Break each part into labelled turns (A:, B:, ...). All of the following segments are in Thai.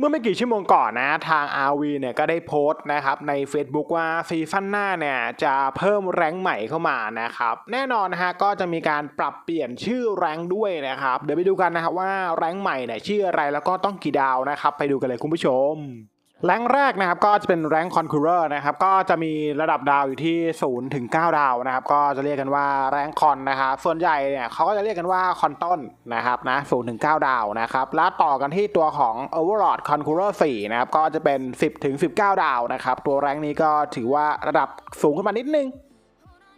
A: เมื่อไม่กี่ชั่วโมงก่อนนะทาง RV เนี่ยก็ได้โพสต์นะครับใน Facebook ว่าซีซั่นหน้าเนี่ยจะเพิ่มแรงค์ใหม่เข้ามานะครับแน่นอนนะฮะก็จะมีการปรับเปลี่ยนชื่อแรงค์ด้วยนะครับเดี๋ยวไปดูกันนะครับว่าแรงค์ใหม่เนี่ยชื่ออะไรแล้วก็ต้องกี่ดาวนะครับไปดูกันเลยคุณผู้ชม แรงแรกนะครับก็จะเป็นแรงคอนคูเรอร์นะครับก็จะมีระดับดาวอยู่ที่0ถึง9ดาวนะครับก็จะเรียกกันว่าแรงคอนนะครับส่วนใหญ่เนี่ยเขาก็จะเรียกกันว่าคอนต้นนะครับนะ0ถึง9ดาวนะครับแล้วต่อกันที่ตัวของ Overlord Conqueror 4นะครับก็จะเป็น 10ถึง19 ดาวนะครับตัวแรงนี้ก็ถือว่าระดับสูงขึ้นมานิดนึง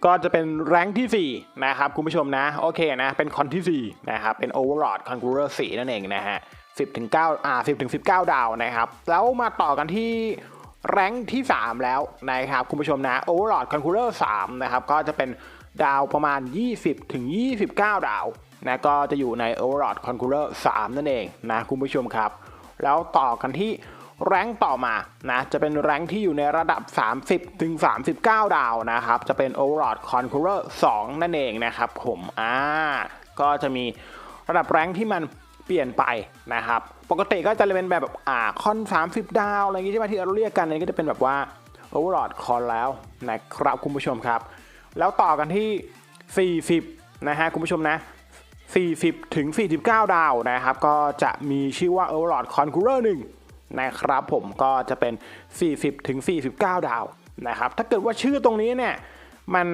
A: ก็จะเป็นแรงที่4นะครับคุณผู้ชมนะโอเคนะเป็นคอนที่4นะครับเป็น Overlord Conqueror 4นั่นเองนะฮะ 10ถึง9อ่า10ถึง19 ดาวนะครับ แล้วมาต่อกันที่แรงค์ที่ 3 แล้วนะครับ คุณผู้ชมนะ Overlord Conqueror 3 นะครับ ก็จะเป็นดาวประมาณ 20ถึง29 ดาวนะก็จะอยู่ใน Overlord Conqueror 3 นั่นเองนะ คุณผู้ชมครับ แล้วต่อกันที่แรงค์ต่อมานะจะเป็นแรงค์ที่อยู่ในระดับ 30ถึง39 ดาวนะครับ จะเป็น Overlord Conqueror 2 นั่นเองนะครับผมอ่าก็จะมีระดับแรงค์ที่มัน เปลี่ยนไปนะครับ ปกติก็จะเป็นแบบอ่าคอน 30 ดาวอะไรอย่างงี้ใช่ไหมที่เราเรียกกันอันนี้ก็จะเป็นแบบว่า Overlord Con แล้วนะครับคุณผู้ชมครับ แล้วต่อกันที่ 40 นะฮะคุณผู้ชมนะ 40 ถึง 49 ดาวนะครับ ก็จะมีชื่อว่า Overlord Conqueror 1นะครับผมก็จะเป็น 40 ถึง 49 ดาวนะครับ ถ้าเกิดว่าชื่อตรงนี้เนี่ยมัน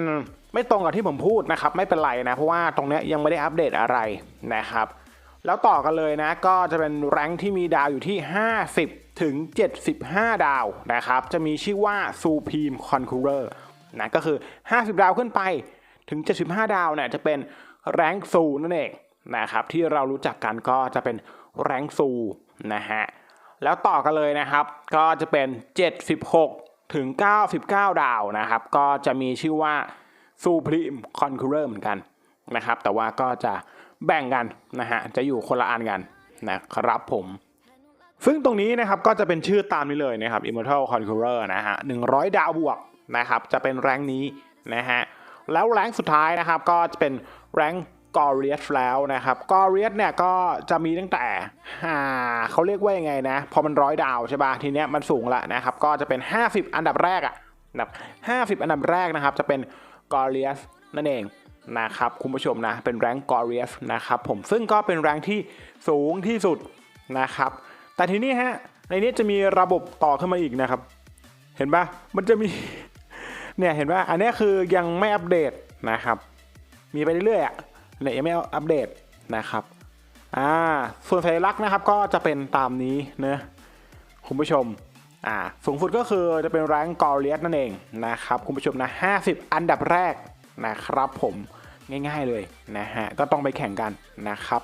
A: ไม่ตรงกับที่ผมพูดนะครับ ไม่เป็นไรนะ เพราะว่าตรงเนี้ยยังไม่ได้อัปเดตอะไรนะครับ แล้วต่อกันเลยนะก็จะเป็นแรงค์ที่มีดาวอยู่ที่ 50 ถึง 75 ดาวนะครับ จะมีชื่อว่า Supreme Conqueror นะก็คือ 50 ดาวขึ้นไปถึง 75 ดาวเนี่ยจะเป็นแรงค์ซูนั่นเองนะครับที่เรารู้จักกันก็จะเป็นแรงค์ซูนะฮะแล้วต่อกันเลยนะครับ ก็จะเป็น 76 ถึง 99 ดาวนะครับ ก็จะมีชื่อว่า Supreme Conqueror เหมือนกัน นะครับ แต่ว่าก็จะแบ่งกันนะฮะจะอยู่คนละอันกันนะครับผมซึ่งตรงนี้นะครับก็จะเป็นชื่อตามนี้เลยนะครับ Immortal Conqueror นะฮะ100 ดาวบวกนะครับจะเป็นแรงนี้นะฮะแล้วแรงสุดท้ายนะครับก็จะเป็นแรงกอริเอสแล้วนะครับกอริเอสเนี่ยก็จะมีตั้งแต่อ่าเขาเรียกว่ายังไงนะ พอมันร้อยดาวใช่ป่ะทีเนี้ยมันสูงละนะครับก็จะเป็น 50 อันดับแรกอะนะครับ50 อันดับแรกนะครับจะเป็นกอริเอสนั่นเอง นะครับคุณผู้ชมนะเป็นแรงกอริเอสนะครับผมซึ่งก็เป็นแรงที่สูงที่สุดนะครับ แต่ทีนี้ฮะในนี้จะมีระบบต่อขึ้นมาอีกนะครับ เห็นปะมันจะมีเนี่ยเห็นว่าอันนี้คือยังไม่อัปเดตนะครับ มีไปเรื่อยๆอะเนี่ยยังไม่อัปเดตนะครับอ่าส่วนสัญลักษณ์นะครับก็จะเป็นตามนี้เนะคุณผู้ชมอ่าสูงสุดก็คือจะเป็นแรงกอริเอสนั่นเองนะครับคุณผู้ชมนะ 50 อันดับแรก นะครับผมง่าย ๆเลยนะฮะก็ต้องไปแข่งกันนะครับ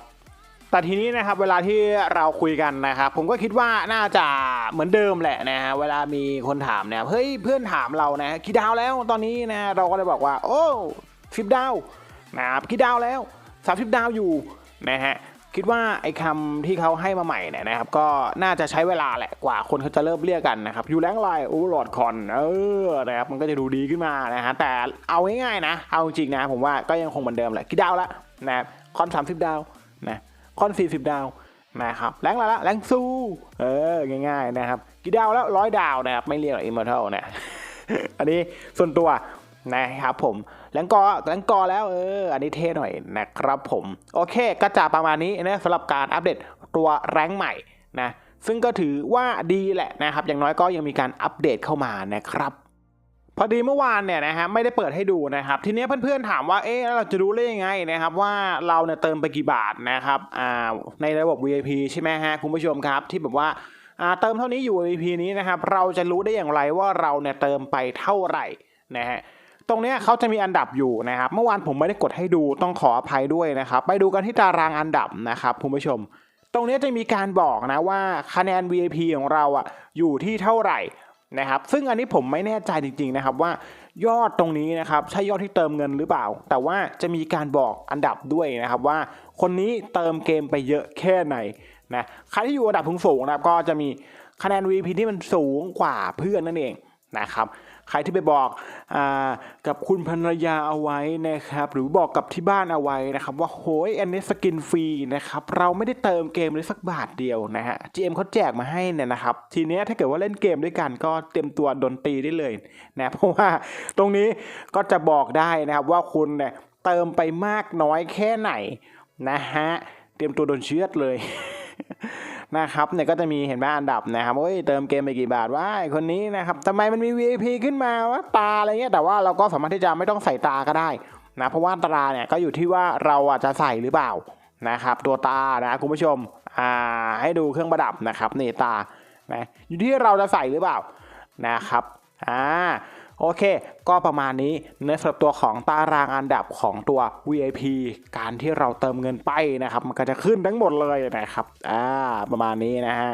A: แต่ทีนี้นะครับเวลาที่เราคุยกันนะครับผมก็คิดว่าน่าจะเหมือนเดิมแหละนะฮะเวลามีคนถามเนี่ยเฮ้ยเพื่อนถามเรานะคิดดาวแล้วตอนนี้นะเราก็เลยบอกว่า โอ้สิบดาวนะครับคิดดาวแล้วสามสิบดาวอยู่นะฮะ คิดว่าไอ้คำที่เขาให้มาใหม่เนี่ยนะครับก็น่าจะใช้เวลาแหละกว่าคนเขาจะเริ่มเรียกกันนะครับอยู่แรงไลน์โอเวอร์ลอดคอนเออนะครับมันก็จะดูดีขึ้นมานะฮะแต่เอาง่ายๆนะ เอาจริงนะผมว่าก็ยังคงเหมือนเดิมแหละกี่ดาวละนะครับคอนสามสิบดาวนะคอน 40 ดาวนะครับแรงอะไรละแรงสู้เออง่ายๆนะครับกี่ดาวแล้วร้อยดาวนะครับไม่เรียกอิมมอร์ทัลนะอันนี้ส่วนตัว นะครับผมแรงกอแรงกอแล้วเอออันนี้เท่หน่อยนะครับผมโอเคก็จะประมาณนี้นะสำหรับการอัปเดตตัวแรงใหม่นะซึ่งก็ถือว่าดีแหละนะครับอย่างน้อยก็ยังมีการอัปเดตเข้ามานะครับพอดีเมื่อวานเนี่ยนะฮะไม่ได้เปิดให้ดูนะครับ ทีนี้เพื่อนๆถามว่าเอ๊ะแล้วเราจะรู้ได้ยังไงนะครับ ว่าเราเนี่ยเติมไปกี่บาทนะครับอ่าในระบบ VIP ใช่ไหมฮะคุณผู้ชมครับที่แบบว่าอ่าเติมเท่านี้อยู่ VIP นี้นะครับ เราจะรู้ได้อย่างไรว่าเราเนี่ยเติมไปเท่าไหร่นะฮะ ตรงนี้เขาจะมีอันดับอยู่นะครับ เมื่อวานผมไม่ได้กดให้ดูต้องขออภัยด้วยนะครับ ไปดูกันที่ตารางอันดับนะครับคุณผู้ชม ตรงนี้จะมีการบอกนะว่าคะแนน VIP ของเราอะอยู่ที่เท่าไหร่นะครับ ซึ่งอันนี้ผมไม่แน่ใจจริง ๆนะครับว่ายอดตรงนี้นะครับใช่ยอดที่เติมเงินหรือเปล่า แต่ว่าจะมีการบอกอันดับด้วยนะครับว่าคนนี้เติมเกมไปเยอะแค่ไหนนะใครที่อยู่อันดับสูงๆนะครับก็จะมีคะแนน VP ที่มันสูงกว่าเพื่อนนั่นเองนะครับ ใครที่ไปบอกอกับคุณภรรยาเอาไว้นะครับ หรือบอกกับที่บ้านเอาไว้นะครับ ว่าโหยอันนี้สกินฟรีนะครับเราไม่ได้เติมเกมเลยสักบาทเดียวนะฮะ GM เขาแจกมาให้เนี่ยนะครับ ทีเนี้ยถ้าเกิดว่าเล่นเกมด้วยกันก็เตรียมตัวดนตรีได้เลยนะเพราะว่าตรงนี้ก็จะบอกได้นะครับว่าคุณเนี่ยเติมไปมากน้อยแค่ไหนนะฮะเตรียมตัวโดนเชือดเลย นะครับเนี่ยก็จะมีเห็นไหมอันดับนะครับโอ้ยเติมเกมไปกี่บาทว่าคนนี้นะครับทำไมมันมี VIP ขึ้นมาวะตาอะไรเงี้ยแต่ว่าเราก็สามารถที่จะไม่ต้องใส่ตาก็ได้นะเพราะว่าตาเนี่ยก็อยู่ที่ว่าเราอะจะใส่หรือเปล่านะครับ ตัวตานะคุณผู้ชมอ่าให้ดูเครื่องประดับนะครับนี่ตานะอยู่ที่เราจะใส่หรือเปล่านะครับอ่า โอเค ก็ประมาณนี้ในสำหรับตัวของตารางอันดับของตัว VIP การที่เราเติมเงินไปนะครับ มันก็จะขึ้นทั้งหมดเลยนะครับ อ่า ประมาณนี้นะฮะ